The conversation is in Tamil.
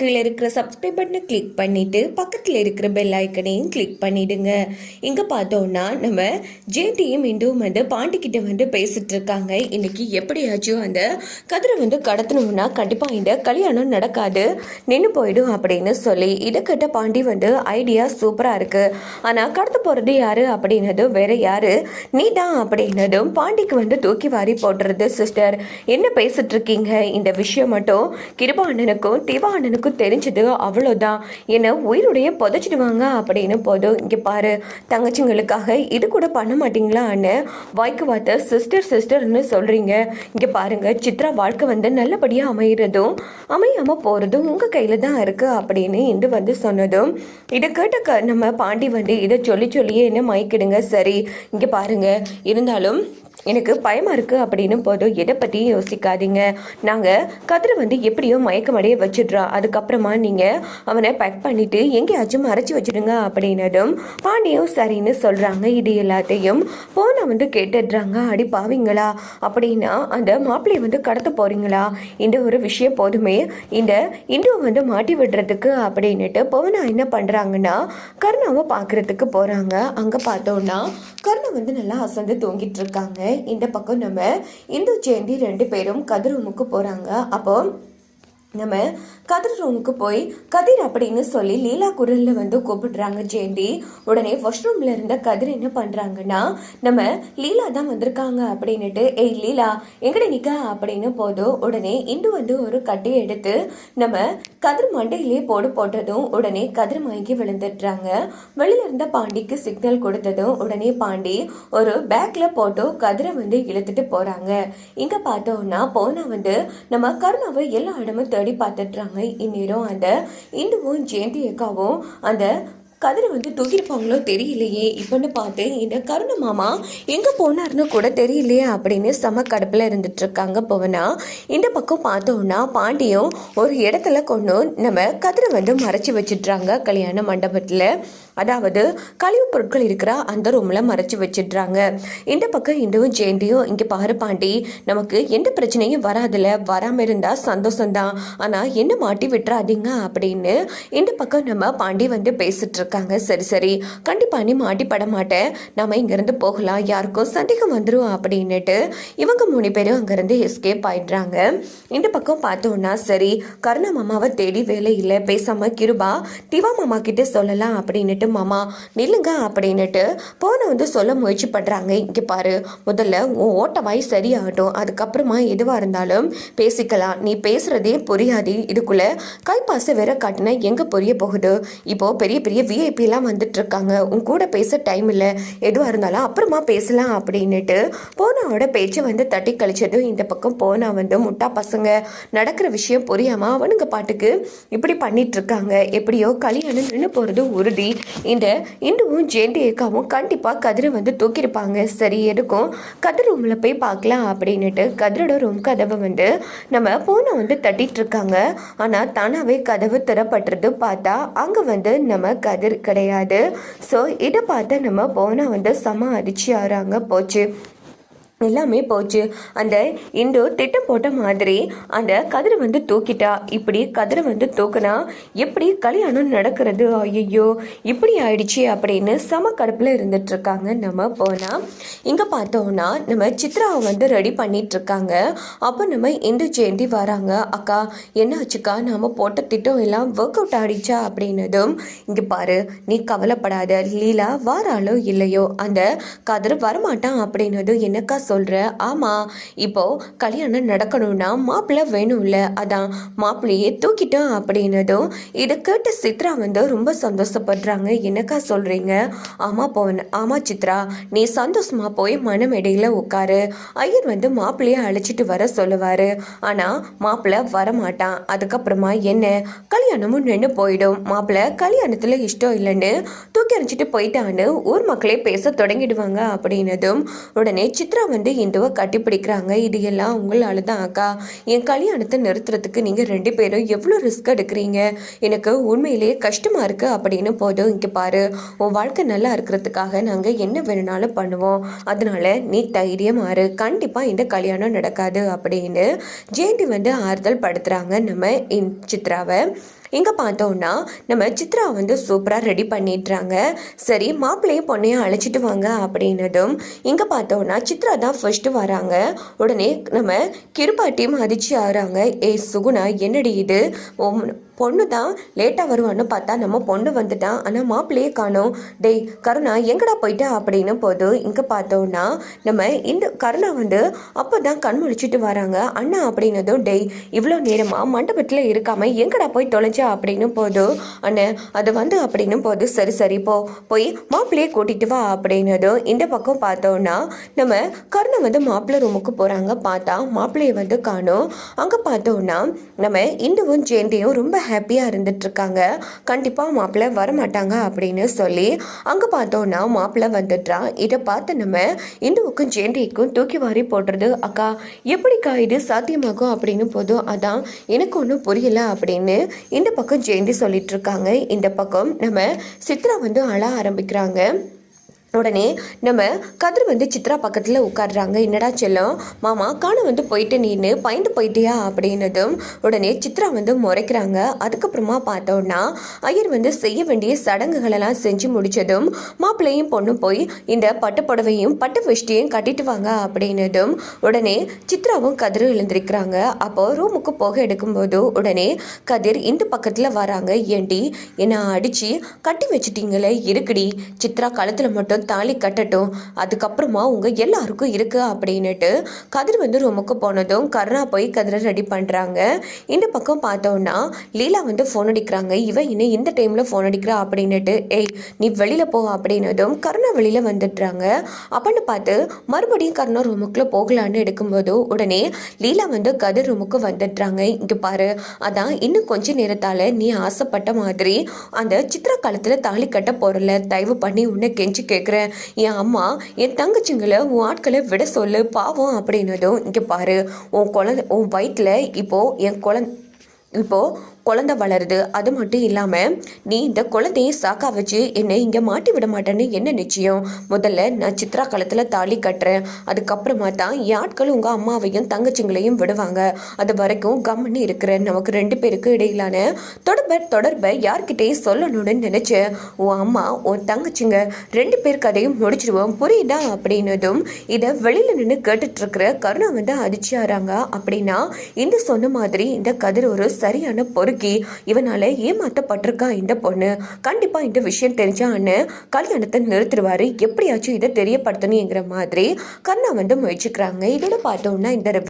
கீழே இருக்கிற சப்ஸ்கிரைப் பட்டனை கிளிக் பண்ணிவிட்டு பக்கத்தில் இருக்கிற பெல் ஐக்கனையும் கிளிக் பண்ணிவிடுங்க இங்கே பார்த்தோன்னா நம்ம ஜேடியும் இந்துவும் வந்து பாண்டிக்கிட்ட வந்து பேசிகிட்டு இருக்காங்க இன்றைக்கி எப்படியாச்சும் அந்த கதிரை வந்து கடத்தணும்னா கண்டிப்பாக இந்த கல்யாணம் நடக்காது. நின்று போயிடும் அப்படின்னு சொல்லி இதை கேட்ட பாண்டி வந்து ஐடியா சூப்பராக இருக்குது ஆனால் கடத்த போகிறது யார்? அப்படின்னதும் வேறு யார்? நீ தான். அப்படின்னதும் பாண்டிக்கு வந்து தூக்கி வாரி போடுறது சிஸ்டர் என்ன பேசிகிட்ருக்கீங்க இந்த விஷயம் மட்டும் கிருபா அண்ணனுக்கும் திவா அண்ணனுக்கும் தெரிஞ்சது அவ்வளோதான். என்னை உயிருடைய புதைச்சிடுவாங்க அப்படின்னு போதும் இங்கே பாரு தங்கச்சிங்களுக்காக இது கூட பண்ண மாட்டீங்களான்னு வாய்க்கு வார்த்தை சிஸ்டர் சிஸ்டர்னு சொல்கிறீங்க இங்கே பாருங்க சித்ரா வாழ்க்கை வந்து நல்லபடியாக அமைகிறதும் அமையாமல் போகிறதும் உங்கள் கையில் தான் இருக்குது அப்படின்னு இந்து வந்து சொன்னதும் இதை கேட்ட க நம்ம பாண்டி வந்து இதை சொல்லி சொல்லியே என்ன மயக்கிடுங்க சரி. இங்கே பாருங்க இருந்தாலும் எனக்கு பயமாக இருக்குது அப்படின்னு போதும் எதை பற்றியும் யோசிக்காதீங்க. நாங்கள் கதிரை வந்து எப்படியோ மயக்கமடைய வச்சிடுறா. அதுக்கப்புறமா நீங்கள் அவனை பேக் பண்ணிவிட்டு எங்கேயாச்சும் அரைச்சி வச்சிடுங்க அப்படின்னதும் பாண்டியும் சரின்னு சொல்கிறாங்க இது எல்லாத்தையும் போனை வந்து கேட்டுடுறாங்க. அடி பாவீங்களா? அப்படின்னா அந்த மாப்பிள்ளையை வந்து கடத்த போகிறீங்களா இந்த ஒரு விஷயம் போதுமே. இந்த இந்துவை வந்து மாட்டி விடுறதுக்கு அப்படின்னுட்டு பவனா என்ன பண்ணுறாங்கன்னா கருணாவை பார்க்குறதுக்கு போகிறாங்க அங்கே பார்த்தோன்னா கர்ணன் வந்து நல்லா அசந்து தூங்கிட்டு இருக்காங்க. இந்த பக்கம் நம்ம இந்து ஜெயந்தி ரெண்டு பேரும் கதிரூமுக்கு போறாங்க. போகிறாங்க அப்போ நம்ம கதிர் ரூமுக்கு போய் கதிர் அப்படின்னு சொல்லி லீலா குரலில் வந்து கூப்பிடுறாங்க ஜெயந்தி. உடனே வாஷ் ரூமில் இருந்த கதிர் என்ன பண்ணுறாங்கன்னா நம்ம லீலா தான் வந்திருக்காங்க அப்படின்னுட்டு ஏய் லீலா எங்கடி நிக்க? அப்படின்னு போதும் உடனே இந்து வந்து ஒரு கட்டி எடுத்து நம்ம கதிர் மண்டையிலே போடு போட்டதும் உடனே கதிர் மயங்கி விழுந்துடுறாங்க. வெளியில இருந்த பாண்டிக்கு சிக்னல் கொடுத்ததும் உடனே பாண்டி ஒரு பேக்கில் போட்டு கதிரை வந்து இழுத்துட்டு போகிறாங்க இங்கே பார்த்தோம்னா போனால் வந்து நம்ம கருணாவை எல்லா இடமும் தேடி பார்த்துட்றாங்க இந்நேரம் அந்த இந்துவும் ஜெயந்தி அக்காவும் அந்த கதிரை வந்து தூக்கியிருப்பாங்களோ தெரியலையே. இப்போன்னு பார்த்து இந்த கருண மாமா எங்கே போனார்னு கூட தெரியலையே அப்படின்னு செம கடுப்பில் இருந்துட்டுருக்காங்க போவனா. இந்த பக்கம் பார்த்தோன்னா பாண்டியும் ஒரு இடத்துல கொண்டு நம்ம கதிரை வந்து மறைச்சி வச்சிட்றாங்க கல்யாண மண்டபத்தில். அதாவது கழிவுப் பொருட்கள் இருக்கிற அந்த ரூமில் மறைச்சி வச்சிடுறாங்க. இந்த பக்கம் இந்துவும் ஜெயந்தியும் இங்கே பாரு பாண்டி நமக்கு எந்த பிரச்சனையும் வராதுல வராமல் இருந்தால் சந்தோஷம்தான். ஆனால் என்ன மாட்டி விட்டுறாதீங்க அப்படின்னு இந்த பக்கம் நம்ம பாண்டி வந்து பேசிட்டு இருக்காங்க சரி சரி. கண்டிப்பாக நீ மாட்டிப்பட மாட்டேன். நம்ம இங்கேருந்து போகலாம். யாருக்கும் சந்தேகம் வந்துடும் அப்படின்னுட்டு இவங்க மூணு பேரும் அங்கேருந்து எஸ்கேப் ஆயிடுறாங்க. இந்த பக்கம் பார்த்தோன்னா சரி கருணா மாமாவை தேடி வேலை இல்லை. பேசாமல் கிருபா திவா மாமா கிட்ட சொல்லலாம் அப்படின்னுட்டு மாமா நில்லுங்க அப்படின்னுட்டு போனை வந்து சொல்ல முயற்சி பண்ணுறாங்க இங்கே பாரு முதல்ல உன் ஓட்ட வாய் சரியாகட்டும். அதுக்கப்புறமா எதுவாக இருந்தாலும் பேசிக்கலாம். நீ பேசுகிறதே புரியாது. இதுக்குள்ளே கைப்பாசை வேற காட்டினா எங்கே புரிய போகுது? இப்போது பெரிய பெரிய விஐபிலாம் வந்துட்டுருக்காங்க உன் கூட பேச டைம் இல்லை. எதுவாக இருந்தாலும் அப்புறமா பேசலாம் அப்படின்னுட்டு போனாவோட பேச்சை வந்து தட்டி கழிச்சதும் இந்த பக்கம் போனா வந்து முட்டா பசங்க நடக்கிற விஷயம் புரியாமல் அவனுங்க பாட்டுக்கு இப்படி பண்ணிட்டு இருக்காங்க எப்படியோ கல்யாணம் நின்று போகிறது உறுதி. இந்த இந்துவும் ஜெயந்தி ஏக்காவும் கண்டிப்பாக கதிரை வந்து தூக்கியிருப்பாங்க. சரி எதுக்கும்? கதிர் ரூமில் போய் பார்க்கலாம் அப்படின்னுட்டு கதிரோட ரூம் கதவை வந்து நம்ம போனை வந்து தட்டிட்டு இருக்காங்க ஆனால் தானாகவே கதவு திறப்பட்டுறது பார்த்தா அங்கே வந்து நம்ம கதிர் கிடையாது. ஸோ இதை பார்த்தா நம்ம போனால் வந்து செம அதிர்ச்சி ஆறாங்க போச்சு. எல்லாமே போச்சு. அந்த இந்து திட்டம் போட்ட மாதிரி அந்த கதிரை வந்து தூக்கிட்டா இப்படி கதிரை வந்து தூக்குனா எப்படி கல்யாணம் நடக்கிறது? ஐயோ இப்படி ஆயிடுச்சு அப்படின்னு சம கடுப்பில் இருந்துட்டு இருக்காங்க நம்ம போனால் இங்கே பார்த்தோம்னா நம்ம சித்ராவை வந்து ரெடி பண்ணிட்டு இருக்காங்க அப்போ நம்ம இந்து ஜெயந்தி வராங்க. அக்கா என்ன ஆச்சுக்கா நாம் போட்ட திட்டம் எல்லாம் ஒர்க் அவுட் ஆடிச்சா அப்படின்னதும் இங்கே பாரு நீ கவலைப்படாத லீலா வாராளோ இல்லையோ அந்த கதிர் வரமாட்டான் அப்படின்னதும் என்னக்கா சொல்கிற ஆமாம் இப்போ கல்யாணம் நடக்கணும்னா மாப்பிள்ளை வேணும்ல. அதான் மாப்பிள்ளையே தூக்கிட்டோம் அப்படின்னதும் இதை கேட்ட சித்ரா வந்து ரொம்ப சந்தோஷப்படுறாங்க. என்னக்கா சொல்கிறீங்க ஆமாம் போவன் ஆமாம் சித்ரா. நீ சந்தோஷமா போய் மனமேடையில் உட்காரு. ஐயர் வந்து மாப்பிள்ளையை அழைச்சிட்டு வர சொல்லுவார். ஆனால் மாப்பிள்ளை வரமாட்டான். அதுக்கப்புறமா என்ன? கல்யாணமும் நின்று போயிடும். மாப்பிள்ளை கல்யாணத்தில் இஷ்டம் இல்லைன்னு தூக்கி அரைச்சிட்டு போயிட்டான்னு ஊர் மக்களே பேச தொடங்கிடுவாங்க அப்படின்னதும் உடனே சித்ரா வந்து வந்து இந்துவை கட்டிப்பிடிக்கிறாங்க. இது எல்லாம் உங்களால் தான் அக்கா? என் கல்யாணத்தை நிறுத்துறதுக்கு நீங்கள் ரெண்டு பேரும் எவ்வளோ ரிஸ்க் எடுக்கிறீங்க? எனக்கு உண்மையிலேயே கஷ்டமாக இருக்குது அப்படின்னு போதும் இங்கே பாரு. உன் வாழ்க்கை நல்லா இருக்கிறதுக்காக நாங்கள் என்ன வேணுனாலும் பண்ணுவோம். அதனால நீ தைரியமாறு கண்டிப்பாக இந்த கல்யாணம் நடக்காது அப்படின்னு ஜெயந்தி வந்து ஆறுதல் படுத்துகிறாங்க நம்ம இன் சித்ராவை. இங்கே பார்த்தோன்னா நம்ம சித்ரா வந்து சூப்பராக ரெடி பண்ணிடுறாங்க. சரி மாப்பிள்ளையும் பொண்ணையும் அழைச்சிட்டு வாங்க அப்படின்னதும் இங்கே பார்த்தோன்னா சித்ரா தான் ஃபர்ஸ்ட்டு வராங்க. உடனே நம்ம கிருபாட்டியும் அதிர்ச்சி ஆகிறாங்க. ஏய் சுகுணா என்னடி இது? பொண்ணு தான் லேட்டாக வருவான்னு பார்த்தா நம்ம பொண்ணு வந்துட்டான் ஆனால் மாப்பிள்ளையே காணோம். டேய் கருணா எங்கடா போயிட்டா அப்படின்னு போது இங்கே பார்த்தோன்னா நம்ம இந்த கருணா வந்து அப்போ தான் கண் முழிச்சிட்டு வராங்க. அண்ணா அப்படின்னதும் டேய் இவ்வளோ நேரமாக மண்டபத்தில் இருக்காம எங்கடா போய் தொலைஞ்சா அப்படின்னு போது அண்ணே அது வந்து அப்படின்னு போது சரி சரி போ போய் மாப்பிள்ளையே கூட்டிட்டு வா அப்படின்னதும் இந்த பக்கம் பார்த்தோன்னா நம்ம கருணை வந்து மாப்பிள்ளை ரூமுக்கு போகிறாங்க பார்த்தா மாப்பிள்ளையை வந்து காணும். அங்கே பார்த்தோன்னா நம்ம இந்துவும் ஜெயந்தியும் ரொம்ப ஹாப்பியாக இருந்துட்டுருக்காங்க கண்டிப்பாக மாப்பிள்ளை வரமாட்டாங்க அப்படின்னு சொல்லி அங்கே பார்த்தோன்னா மாப்பிள்ளை வந்துட்டான் இதை பார்த்து நம்ம இந்துவுக்கும் ஜெயந்திக்கும் தூக்கி வாரி போடுறது அக்கா எப்படிக்கா இது சாத்தியமாகும்? அப்படின்னு போதும் அதான் எனக்கு ஒன்றும் புரியல அப்படின்னு இந்த பக்கம் ஜெயந்தி சொல்லிட்டு இருக்காங்க இந்த பக்கம் நம்ம சித்ரா வந்து அழ ஆரம்பிக்கிறாங்க. உடனே நம்ம கதிர் வந்து சித்ரா பக்கத்தில் உட்காடுறாங்க என்னடா செல்லம்? மாமா காண வந்து போயிட்டு நின்று பயந்து போயிட்டியா? அப்படின்னதும் உடனே சித்ரா வந்து முறைக்கிறாங்க. அதுக்கப்புறமா பார்த்தோன்னா ஐயர் வந்து செய்ய வேண்டிய சடங்குகளெல்லாம் செஞ்சு முடித்ததும் மாப்பிள்ளையும் பொண்ணும் போய் இந்த பட்டு புடவையும் பட்டு வெஷ்டியும் கட்டிட்டு வாங்க அப்படின்னதும் உடனே சித்ராவும் கதிர் எழுந்திருக்கிறாங்க. அப்போ ரூமுக்கு போக எடுக்கும்போது உடனே கதிர் இந்த பக்கத்தில் வராங்க. ஏண்டி என்னை அடித்து கட்டி வச்சுட்டீங்களே? இருக்குடி. சித்ரா கழுத்தில் மட்டும் தாலி கட்டட்டும். அதுக்கப்புறமா உங்கள் எல்லாருக்கும் இருக்கு அப்படின்னுட்டு கதிர் வந்து ரூமுக்கு போனதும் கருணா போய் கதிரை ரெடி பண்ணுறாங்க இந்த பக்கம் பார்த்தோன்னா லீலா வந்து ஃபோன் அடிக்கிறாங்க. இவன் இன்னும் இந்த டைமில் ஃபோன் அடிக்கிறா அப்படின்னுட்டு ஏய் நீ வெளியில் போ அப்படின்னதும் கருணா வெளியில் வந்துடுறாங்க. அப்படின்னு பார்த்து மறுபடியும் கருணா ரூமுக்குள்ளே போகலான்னு எடுக்கும்போது உடனே லீலா வந்து கதிர் ரூமுக்கு வந்துடுறாங்க. இங்கே பாரு அதான் இன்னும் கொஞ்ச நேரத்தால் நீ ஆசைப்பட்ட மாதிரி அந்த சித்திர காலத்தில் தாலி கட்ட போகிறல தயவு பண்ணி உன்னை கெஞ்சி கேட்க இருக்கிறேன் என் அம்மா என் தங்கச்சிங்களை உன் ஆட்களை விட சொல்லு பாவம் அப்படின்னதும் இங்கே பாரு உன் குழந்தை உன் வயிற்றில் இப்போது என் குழந்தை இப்போது குழந்தை வளருது அது மட்டும் இல்லாமல் நீ இந்த குழந்தையை சாக்கா வச்சு என்னை இங்கே மாட்டி விட மாட்டேன்னு என்ன நிச்சயம்? முதல்ல நான் சித்ரா காலத்தில் தாலி கட்டுறேன். அதுக்கப்புறமா தான் என் ஆட்கள் உங்கள் அம்மாவையும் தங்கச்சிங்களையும் விடுவாங்க. அது வரைக்கும் கம்முன்னு இருக்கிறேன் நமக்கு ரெண்டு பேருக்கு இடையிலான தொடர்பை தொடர்பை யார்கிட்டயும் சொல்லணும்னு நினச்சேன் உன் அம்மா உன் தங்கச்சிங்க ரெண்டு பேர் கதையும் முடிச்சிடுவோம். புரியுதா? அப்படின்னதும் இதை வெளியில் நின்று கேட்டுட்டு இருக்கிற கருணா வந்து அதிர்ச்சியாராங்க அப்படின்னா இந்த சொன்ன மாதிரி இந்த கதிர் ஒரு சரியான பொறுக்கி இவனால ஏமாத்தப்பட்டிருக்கா இந்த பொண்ணு? கண்டிப்பா இந்த விஷயம் தெரிஞ்சான்னு அண்ணன் கல்யாணத்தை நிறுத்திடுவாரு. எப்படியாச்சும் இதை தெரியப்படுத்தணுங்கிற மாதிரி கருணா வந்து முயற்சிக்கிறாங்க. இதோட பார்த்தோம்னா இந்த